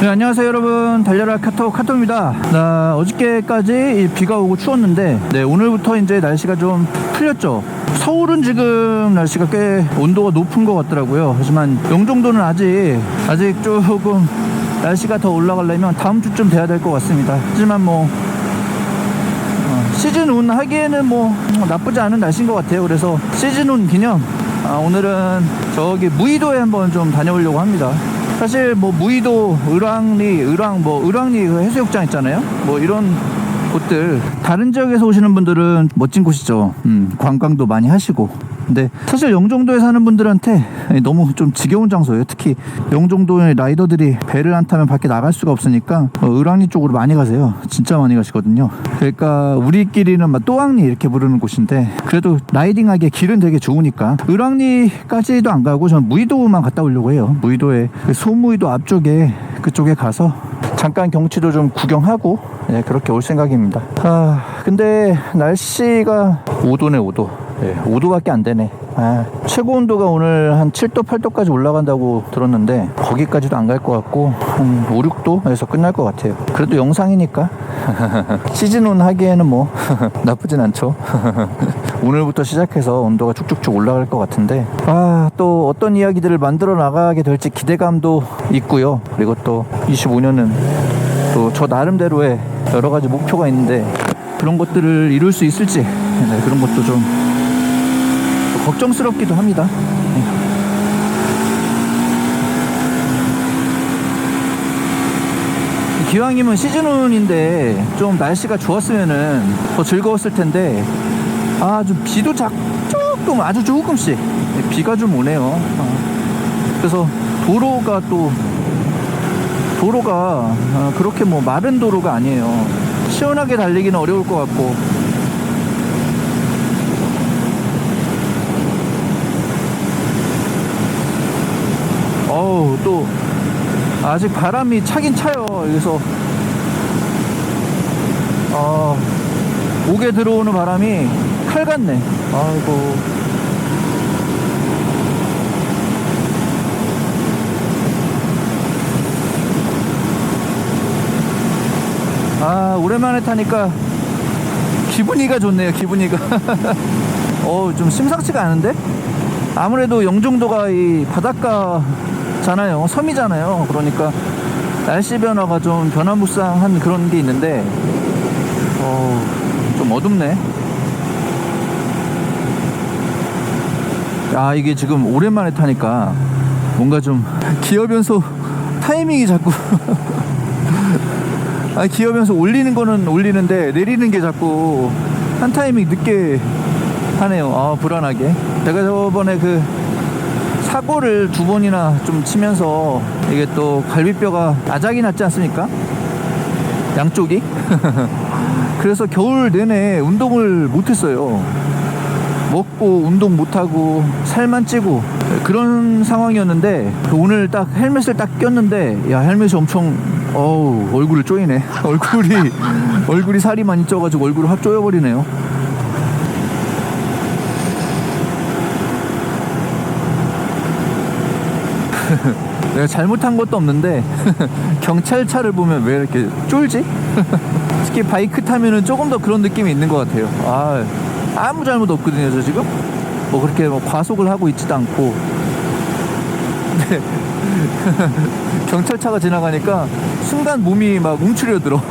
네, 안녕하세요 여러분. 달려라 카톡 카톡입니다. 나 어저께까지 이 비가 오고 추웠는데 네 오늘부터 이제 날씨가 좀 풀렸죠. 서울은 지금 날씨가 꽤 온도가 높은 것 같더라고요. 하지만 영종도는 아직 아직 조금 날씨가 더 올라가려면 다음 주쯤 돼야 될 것 같습니다. 하지만 뭐 어, 시즌 운 하기에는 뭐 나쁘지 않은 날씨인 것 같아요. 그래서 시즌 운 기념 아, 오늘은 저기 무의도에 한번 좀 다녀오려고 합니다. 사실 뭐 무의도, 을왕리, 을왕 뭐 을왕리 그 해수욕장 있잖아요. 뭐 이런 곳들 다른 지역에서 오시는 분들은 멋진 곳이죠. 음, 관광도 많이 하시고. 근데 사실 영종도에 사는 분들한테 너무 좀 지겨운 장소예요. 특히 영종도의 라이더들이 배를 안 타면 밖에 나갈 수가 없으니까 어, 을왕리 쪽으로 많이 가세요. 진짜 많이 가시거든요. 그러니까 우리끼리는 막 또왕리 이렇게 부르는 곳인데 그래도 라이딩하기에 길은 되게 좋으니까 을왕리까지도 안 가고 저는 무의도만 갔다 오려고 해요. 무의도에 그 소무의도 앞쪽에 그쪽에 가서 잠깐 경치도 좀 구경하고 네, 그렇게 올 생각입니다. 아 근데 날씨가 5도네 5도. 네, 5도밖에 안 되네. 아, 최고 온도가 오늘 한 7도, 8도까지 올라간다고 들었는데 거기까지도 안 갈 것 같고 한 5, 6도에서 끝날 것 같아요. 그래도 영상이니까 시즌온 하기에는 뭐 나쁘진 않죠. 오늘부터 시작해서 온도가 쭉쭉쭉 올라갈 것 같은데 아, 또 어떤 이야기들을 만들어 나가게 될지 기대감도 있고요. 그리고 또 25년은 또 저 나름대로의 여러 가지 목표가 있는데 그런 것들을 이룰 수 있을지 네, 그런 것도 좀 걱정스럽기도 합니다. 네. 기왕이면 시즌운인데 좀 날씨가 좋았으면은 더 즐거웠을 텐데 아 좀 비도 작 조금 아주 조금씩 비가 좀 오네요. 아, 그래서 도로가 또 도로가 아, 그렇게 뭐 마른 도로가 아니에요. 시원하게 달리기는 어려울 것 같고 어우 또 아직 바람이 차긴 차요. 여기서 어 목에 들어오는 바람이 칼 같네. 아이고. 아 오랜만에 타니까 기분이가 좋네요 기분이가. 어 좀 심상치가 않은데? 아무래도 영종도가 이 바닷가 잖아요 섬이잖아요 그러니까 날씨 변화가 좀 변화무쌍한 그런 게 있는데 어 좀 어둡네 아 이게 지금 오랜만에 타니까 뭔가 좀 기어 변소 타이밍이 자꾸 아 기어 변소 올리는 거는 올리는데 내리는 게 자꾸 한 타이밍 늦게 하네요. 아 불안하게. 제가 저번에 그 사고를 두 번이나 좀 치면서 이게 또 갈비뼈가 아작이 났지 않습니까? 양쪽이. 그래서 겨울 내내 운동을 못했어요. 먹고 운동 못하고 살만 찌고 그런 상황이었는데 오늘 딱 헬멧을 딱 꼈는데 야 헬멧이 엄청 어우 얼굴을 쪼이네 얼굴이 얼굴이 살이 많이 쪄가지고 얼굴을 확 쪼여버리네요 내가 잘못한 것도 없는데 경찰차를 보면 왜 이렇게 쫄지? 특히 바이크 타면은 조금 더 그런 느낌이 있는 것 같아요. 아, 아무 잘못 없거든요, 저 지금. 뭐 그렇게 뭐 과속을 하고 있지도 않고. 경찰차가 지나가니까 순간 몸이 막 움츠려 들어.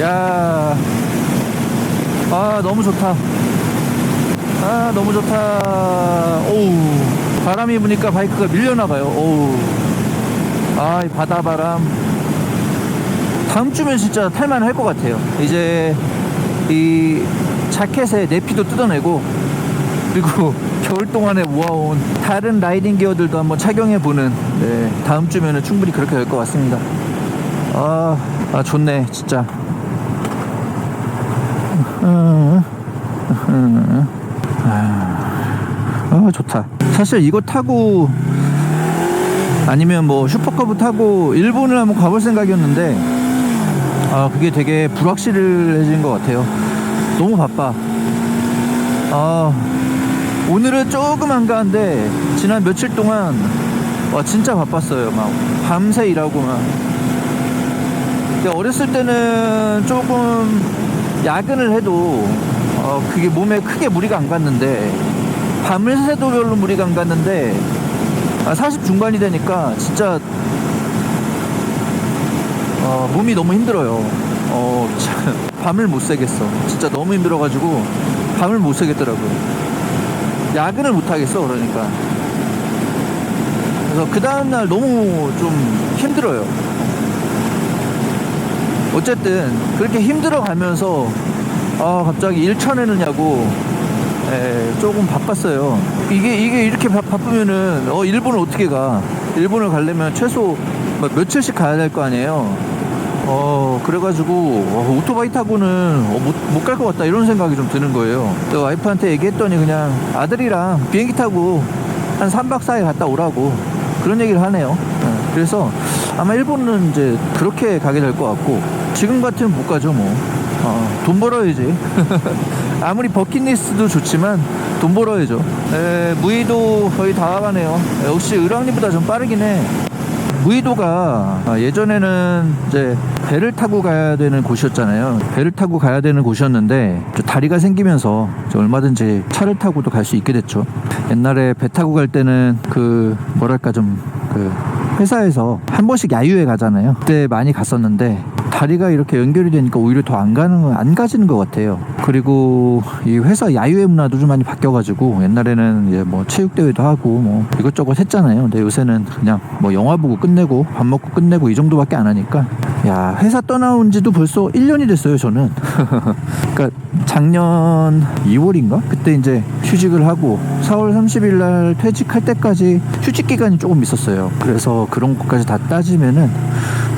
야, 아 너무 좋다. 아 너무 좋다. 오우 바람이 부니까 바이크가 밀려나 봐요. 오우 아이 바다 바람. 다음 주면 진짜 탈만 할 것 같아요. 이제 이 자켓에 내피도 뜯어내고 그리고 겨울 동안에 모아온 다른 라이딩 기어들도 한번 착용해 보는 네, 다음 주면은 충분히 그렇게 될 것 같습니다. 아, 아 좋네 진짜. 음, 음, 아, 아 좋다. 사실 이거 타고 아니면 뭐 슈퍼커브 타고 일본을 한번 가볼 생각이었는데 아 그게 되게 불확실해진 것 같아요. 너무 바빠. 아 오늘은 조금 한가한데 지난 며칠 동안 와 진짜 바빴어요. 막 밤새 일하고 막. 근데 어렸을 때는 조금 야근을 해도 어 그게 몸에 크게 무리가 안 갔는데 밤을 새도 별로 무리가 안 갔는데 아, 40 중반이 되니까 진짜 어, 몸이 너무 힘들어요. 어, 참, 밤을 못 새겠어. 진짜 너무 힘들어가지고 밤을 못 새겠더라고요. 야근을 못 하겠어, 그러니까. 그래서 그 다음날 너무 좀 힘들어요. 어쨌든 그렇게 힘들어 가면서 아, 갑자기 일 쳐내느냐고 에, 조금 바빴어요. 이게 이게 이렇게 바, 바쁘면은 어 일본을 어떻게 가? 일본을 가려면 최소 뭐 며칠씩 가야 될 거 아니에요. 어 그래가지고 어, 오토바이 타고는 어, 못못 갈 것 같다 이런 생각이 좀 드는 거예요. 또 와이프한테 얘기했더니 그냥 아들이랑 비행기 타고 한 3박 4일 갔다 오라고 그런 얘기를 하네요. 예, 그래서 아마 일본은 이제 그렇게 가게 될 것 같고 지금 같으면 못 가죠 뭐. 어, 돈 벌어야지. 아무리 버킷리스트도 좋지만 돈 벌어야죠. 에, 무의도 거의 다 와가네요. 역시 을왕리보다 좀 빠르긴 해. 무의도가 아, 예전에는 이제 배를 타고 가야 되는 곳이었잖아요. 배를 타고 가야 되는 곳이었는데 다리가 생기면서 얼마든지 차를 타고도 갈 수 있게 됐죠. 옛날에 배 타고 갈 때는 그 뭐랄까 좀그 회사에서 한 번씩 야유회 가잖아요. 그때 많이 갔었는데 다리가 이렇게 연결이 되니까 오히려 더 안 가는 안 가지는 것 같아요. 그리고 이 회사 야유회 문화도 좀 많이 바뀌어가지고 옛날에는 이제 뭐 체육 대회도 하고 뭐 이것저것 했잖아요. 근데 요새는 그냥 뭐 영화 보고 끝내고 밥 먹고 끝내고 이 정도밖에 안 하니까 야 회사 떠나온 지도 벌써 1년이 됐어요. 저는 그러니까 작년 2월인가 그때 이제 휴직을 하고 4월 30일 날 퇴직할 때까지 휴직 기간이 조금 있었어요. 그래서 그런 것까지 다 따지면은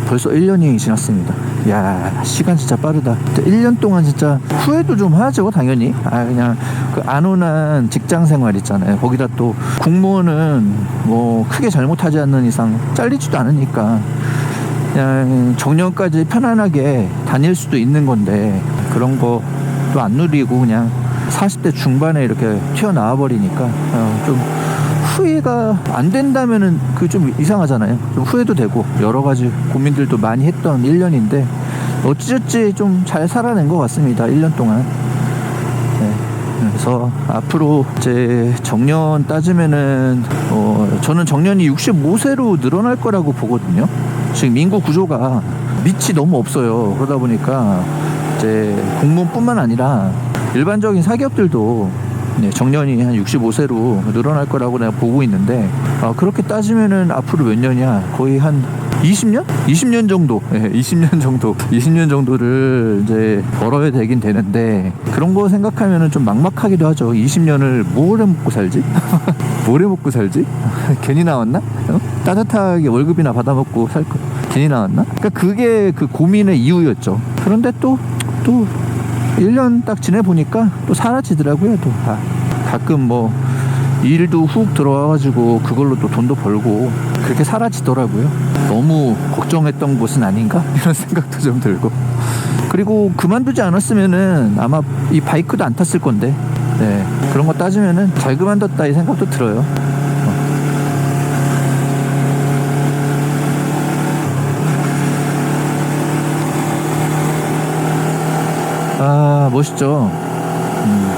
벌써 1년이 지났습니다. 야 시간 진짜 빠르다. 1년 동안 진짜 후회도 좀 하죠 당연히. 아 그냥 그 안온한 직장 생활 있잖아요. 거기다 또 공무원은 뭐 크게 잘못하지 않는 이상 잘리지도 않으니까 그냥 정년까지 편안하게 다닐 수도 있는 건데 그런 거도 안 누리고 그냥 40대 중반에 이렇게 튀어나와 버리니까 어, 좀 후회가 안 된다면은 그 좀 이상하잖아요. 좀 후회도 되고 여러 가지 고민들도 많이 했던 1년인데 어찌저찌 좀 잘 살아낸 것 같습니다. 1년 동안. 네. 그래서 앞으로 이제 정년 따지면은 어 저는 정년이 65세로 늘어날 거라고 보거든요. 지금 인구 구조가 밑이 너무 없어요. 그러다 보니까 이제 공무원뿐만 아니라 일반적인 사기업들도 네, 정년이 한 65세로 늘어날 거라고 내가 보고 있는데 아, 그렇게 따지면은 앞으로 몇 년이야? 거의 한 20년? 20년 정도, 예, 20년 정도, 20년 정도를 이제 벌어야 되긴 되는데 그런 거 생각하면은 좀 막막하기도 하죠. 20년을 뭘 해먹고 살지? 뭘 해먹고 살지? 괜히 나왔나? 어? 따뜻하게 월급이나 받아먹고 살 거. 괜히 나왔나? 그러니까 그게 그 고민의 이유였죠. 그런데 또, 또 1년 딱 지내보니까 또 사라지더라고요, 또. 아, 가끔 뭐, 일도 훅 들어와가지고 그걸로 또 돈도 벌고 그렇게 사라지더라고요. 너무 걱정했던 곳은 아닌가? 이런 생각도 좀 들고. 그리고 그만두지 않았으면은 아마 이 바이크도 안 탔을 건데, 네. 그런 거 따지면은 잘 그만뒀다 이 생각도 들어요. 아, 멋있죠? 음.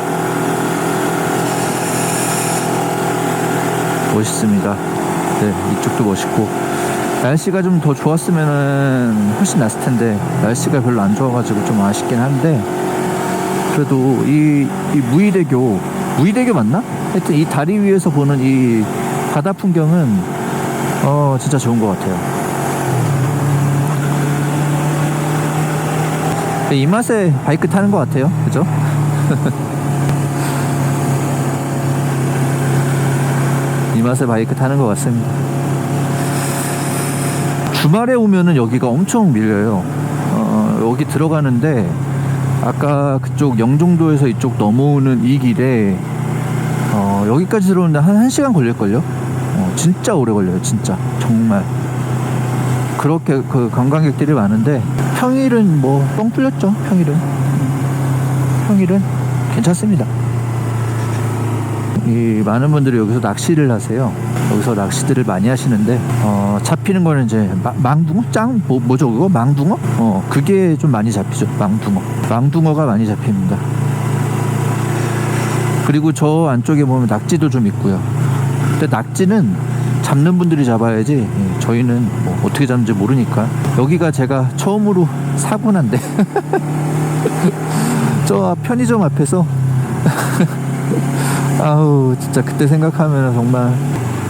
멋있습니다. 네, 이쪽도 멋있고. 날씨가 좀 더 좋았으면 훨씬 났을 텐데, 날씨가 별로 안 좋아가지고 좀 아쉽긴 한데, 그래도 이, 이 무의대교, 무의대교 맞나? 하여튼 이 다리 위에서 보는 이 바다 풍경은, 어, 진짜 좋은 것 같아요. 이 맛에 바이크 타는 것 같아요. 그죠? 맛에 바이크 타는 것 같습니다. 주말에 오면은 여기가 엄청 밀려요. 어, 여기 들어가는데 아까 그쪽 영종도에서 이쪽 넘어오는 이 길에 어, 여기까지 들어오는데 한 1시간 걸릴걸요? 어, 진짜 오래 걸려요, 진짜. 정말. 그렇게 그 관광객들이 많은데 평일은 뭐 뻥 뚫렸죠, 평일은. 평일은 괜찮습니다. 이 많은 분들이 여기서 낚시를 하세요. 여기서 낚시들을 많이 하시는데 어, 잡히는 거는 이제 마- 망둥어, 짱 뭐, 뭐죠 그거 망둥어? 어 그게 좀 많이 잡히죠. 망둥어, 망둥어가 많이 잡힙니다. 그리고 저 안쪽에 보면 낙지도 좀 있고요. 근데 낙지는 잡는 분들이 잡아야지 예, 저희는 뭐 어떻게 잡는지 모르니까 여기가 제가 처음으로 사고 난데. 저 편의점 앞에서. 아우 진짜 그때 생각하면 정말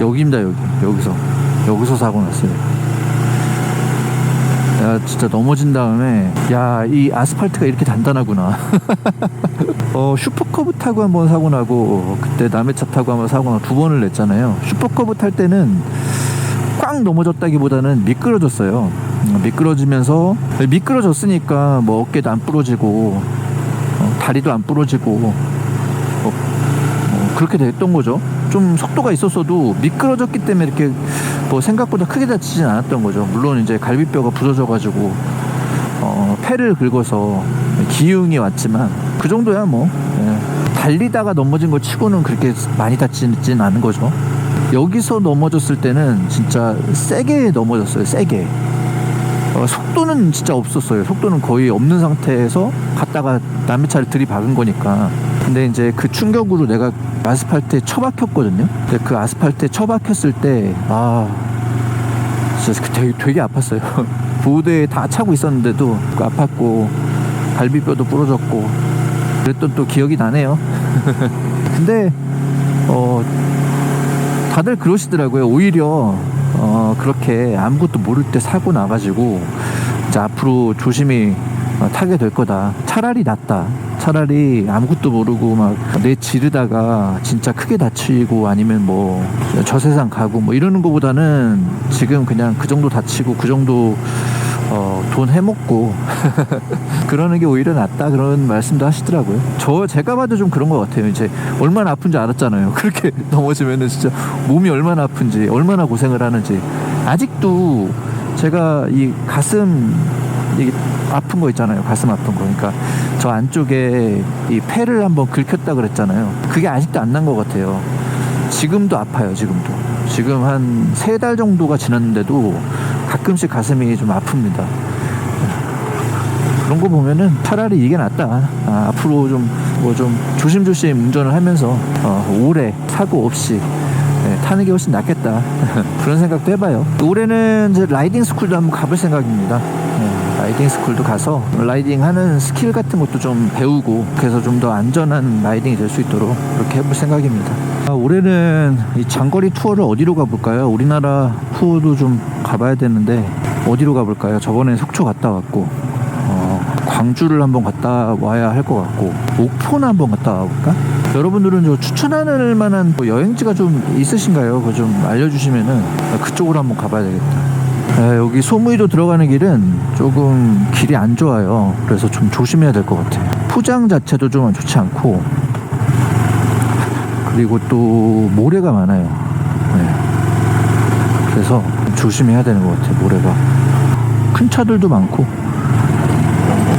여기입니다 여기. 여기서. 여기서 사고 났어요. 야 진짜 넘어진 다음에 야 이 아스팔트가 이렇게 단단하구나. 어 슈퍼커브 타고 한번 사고 나고 그때 남의 차 타고 한번 사고 나두 번을 냈잖아요. 슈퍼커브 탈 때는 꽉 넘어졌다기보다는 미끄러졌어요 음, 미끄러지면서 미끄러졌으니까 뭐 어깨도 안 부러지고 어, 다리도 안 부러지고 어, 그렇게 됐던 거죠. 좀 속도가 있었어도 미끄러졌기 때문에 이렇게 뭐 생각보다 크게 다치진 않았던 거죠. 물론 이제 갈비뼈가 부서져가지고 어, 폐를 긁어서 기흉이 왔지만 그 정도야 뭐 예. 달리다가 넘어진 거 치고는 그렇게 많이 다치진 않은 거죠. 여기서 넘어졌을 때는 진짜 세게 넘어졌어요. 세게. 어, 속도는 진짜 없었어요. 속도는 거의 없는 상태에서 갔다가 남의 차를 들이박은 거니까. 근데 이제 그 충격으로 내가 아스팔트에 처박혔거든요. 근데 그 아스팔트에 처박혔을 때, 아, 진짜 그 되게, 되게 아팠어요. 보호대에 다 차고 있었는데도 그 아팠고, 갈비뼈도 부러졌고, 그랬던 또 기억이 나네요. 근데, 어, 다들 그러시더라고요. 오히려 어, 그렇게 아무것도 모를 때 사고 나가지고 이제 앞으로 조심히 어, 타게 될 거다. 차라리 낫다. 차라리 아무것도 모르고 막 내 지르다가 진짜 크게 다치고 아니면 뭐 저 세상 가고 뭐 이러는 것보다는 지금 그냥 그 정도 다치고 그 정도 어, 돈 해먹고 그러는 게 오히려 낫다 그런 말씀도 하시더라고요. 저 제가 봐도 좀 그런 것 같아요. 이제 얼마나 아픈지 알았잖아요. 그렇게 넘어지면은 진짜 몸이 얼마나 아픈지 얼마나 고생을 하는지 아직도 제가 이 가슴 이 아픈 거 있잖아요. 가슴 아픈 거. 그러니까 저 안쪽에 이 폐를 한번 긁혔다 그랬잖아요. 그게 아직도 안 난 것 같아요. 지금도 아파요. 지금도. 지금 한 세 달 정도가 지났는데도 가끔씩 가슴이 좀 아픕니다. 그런 거 보면은 차라리 이게 낫다. 아, 앞으로 좀 뭐 좀 조심조심 운전을 하면서 어, 오래 사고 없이 네, 타는 게 훨씬 낫겠다. 그런 생각도 해봐요. 올해는 이제 라이딩 스쿨도 한번 가볼 생각입니다. 네, 라이딩 스쿨도 가서 라이딩 하는 스킬 같은 것도 좀 배우고 그래서 좀 더 안전한 라이딩이 될 수 있도록 그렇게 해볼 생각입니다. 아, 올해는 이 장거리 투어를 어디로 가볼까요? 우리나라 투어도 좀 가봐야 되는데 어디로 가볼까요? 저번에 속초 갔다 왔고 어, 광주를 한번 갔다 와야 할 것 같고 목포나 한번 갔다 와볼까? 여러분들은 저 추천할 만한 뭐 여행지가 좀 있으신가요? 그거 좀 알려주시면은 그쪽으로 한번 가봐야 되겠다. 아, 여기 소무이도 들어가는 길은 조금 길이 안 좋아요. 그래서 좀 조심해야 될 것 같아요. 포장 자체도 좀 좋지 않고 그리고 또 모래가 많아요. 네. 그래서 조심해야 되는 것 같아요. 모래가 큰 차들도 많고.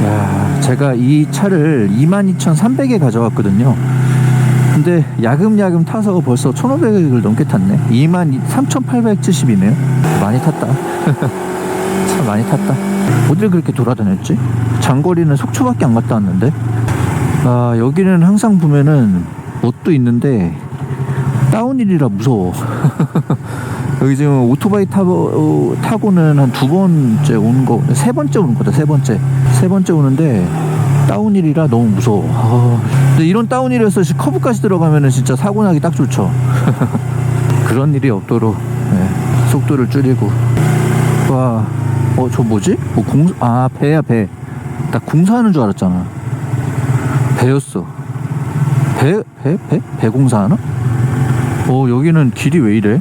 야, 제가 이 차를 22,300에 가져왔거든요. 근데 야금야금 타서 벌써 1,500을 넘게 탔네. 23,870이네요. 많이 탔다. 참 많이 탔다. 어딜 그렇게 돌아다녔지? 장거리는 속초밖에 안 갔다 왔는데. 아, 여기는 항상 보면은 뭣도 있는데 다운힐이라 무서워. 여기 지금 오토바이 타고, 타고는 한 두 번째 오는 거, 세 번째 오는 거다, 세 번째. 세 번째 오는데, 다운힐이라 너무 무서워. 아, 근데 이런 다운힐에서 커브까지 들어가면은 진짜 사고 나기 딱 좋죠. 그런 일이 없도록, 네, 속도를 줄이고. 와, 어, 저 뭐지? 뭐 공, 아, 배야, 배. 나 공사하는 줄 알았잖아. 배였어. 배, 배, 배? 배 공사하나? 어 여기는 길이 왜 이래?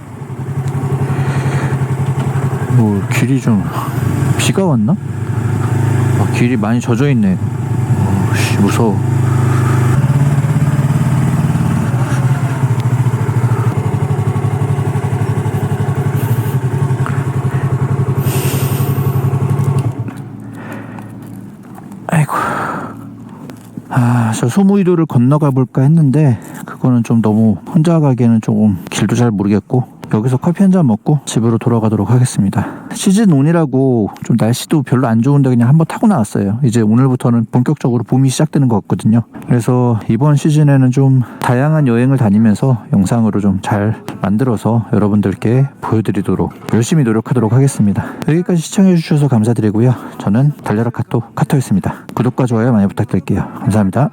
뭐 길이 좀 비가 왔나? 아, 길이 많이 젖어 있네. 어, 씨 무서워. 아이고. 아, 저 소무이도를 건너가 볼까 했는데 그거는 좀 너무 혼자 가기에는 조금 길도 잘 모르겠고 여기서 커피 한 잔 먹고 집으로 돌아가도록 하겠습니다. 시즌 온이라고 좀 날씨도 별로 안 좋은데 그냥 한번 타고 나왔어요. 이제 오늘부터는 본격적으로 봄이 시작되는 것 같거든요. 그래서 이번 시즌에는 좀 다양한 여행을 다니면서 영상으로 좀 잘 만들어서 여러분들께 보여드리도록 열심히 노력하도록 하겠습니다. 여기까지 시청해주셔서 감사드리고요. 저는 달려라 카토 카토였습니다. 구독과 좋아요 많이 부탁드릴게요. 감사합니다.